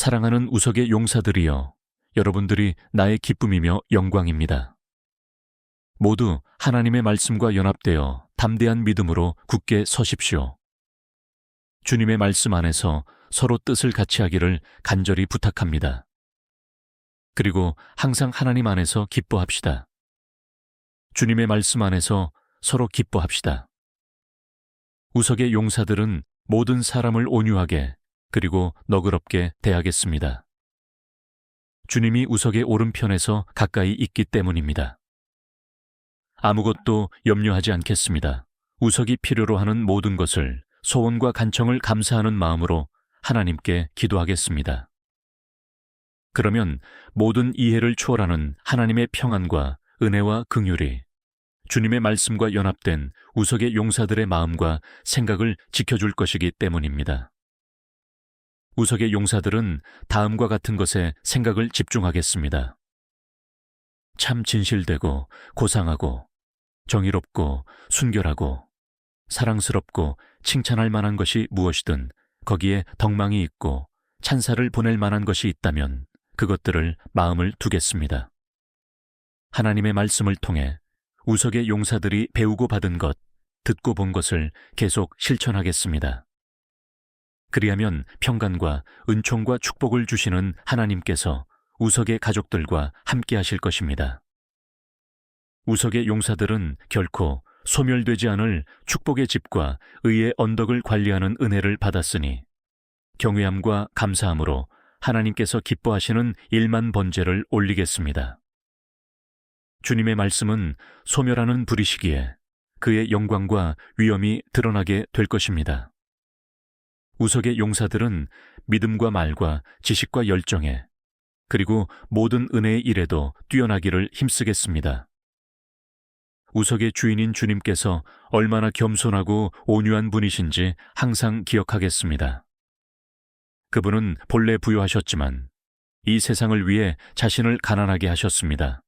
사랑하는 우석의 용사들이여, 여러분들이 나의 기쁨이며 영광입니다. 모두 하나님의 말씀과 연합되어 담대한 믿음으로 굳게 서십시오. 주님의 말씀 안에서 서로 뜻을 같이 하기를 간절히 부탁합니다. 그리고 항상 하나님 안에서 기뻐합시다. 주님의 말씀 안에서 서로 기뻐합시다. 우석의 용사들은 모든 사람을 온유하게 그리고 너그럽게 대하겠습니다. 주님이 우석의 오른편에서 가까이 있기 때문입니다. 아무것도 염려하지 않겠습니다. 우석이 필요로 하는 모든 것을 소원과 간청을 감사하는 마음으로 하나님께 기도하겠습니다. 그러면 모든 이해를 초월하는 하나님의 평안과 은혜와 긍휼이 주님의 말씀과 연합된 우석의 용사들의 마음과 생각을 지켜줄 것이기 때문입니다. 우석의 용사들은 다음과 같은 것에 생각을 집중하겠습니다. 참 진실되고 고상하고 정의롭고 순결하고 사랑스럽고 칭찬할 만한 것이 무엇이든 거기에 덕망이 있고 찬사를 보낼 만한 것이 있다면 그것들을 마음을 두겠습니다. 하나님의 말씀을 통해 우석의 용사들이 배우고 받은 것, 듣고 본 것을 계속 실천하겠습니다. 그리하면 평강과 은총과 축복을 주시는 하나님께서 우석의 가족들과 함께 하실 것입니다. 우석의 용사들은 결코 소멸되지 않을 축복의 집과 의의 언덕을 관리하는 은혜를 받았으니 경외함과 감사함으로 하나님께서 기뻐하시는 일만 번제를 올리겠습니다. 주님의 말씀은 소멸하는 불이시기에 그의 영광과 위엄이 드러나게 될 것입니다. 우석의 용사들은 믿음과 말과 지식과 열정에 그리고 모든 은혜의 일에도 뛰어나기를 힘쓰겠습니다. 우석의 주인인 주님께서 얼마나 겸손하고 온유한 분이신지 항상 기억하겠습니다. 그분은 본래 부유하셨지만 이 세상을 위해 자신을 가난하게 하셨습니다.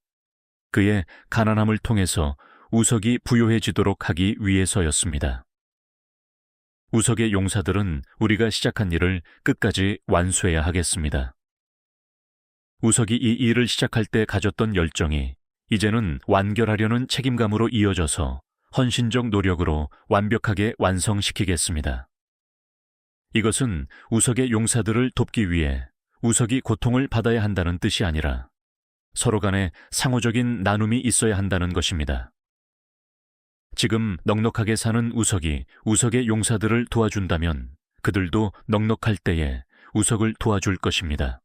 그의 가난함을 통해서 우석이 부유해지도록 하기 위해서였습니다. 우석의 용사들은 우리가 시작한 일을 끝까지 완수해야 하겠습니다. 우석이 이 일을 시작할 때 가졌던 열정이 이제는 완결하려는 책임감으로 이어져서 헌신적 노력으로 완벽하게 완성시키겠습니다. 이것은 우석의 용사들을 돕기 위해 우석이 고통을 받아야 한다는 뜻이 아니라 서로 간에 상호적인 나눔이 있어야 한다는 것입니다. 지금 넉넉하게 사는 우석이 우석의 용사들을 도와준다면 그들도 넉넉할 때에 우석을 도와줄 것입니다.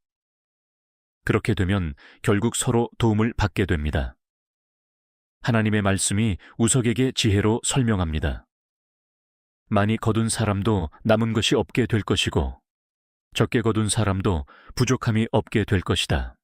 그렇게 되면 결국 서로 도움을 받게 됩니다. 하나님의 말씀이 우석에게 지혜로 설명합니다. 많이 거둔 사람도 남은 것이 없게 될 것이고, 적게 거둔 사람도 부족함이 없게 될 것이다.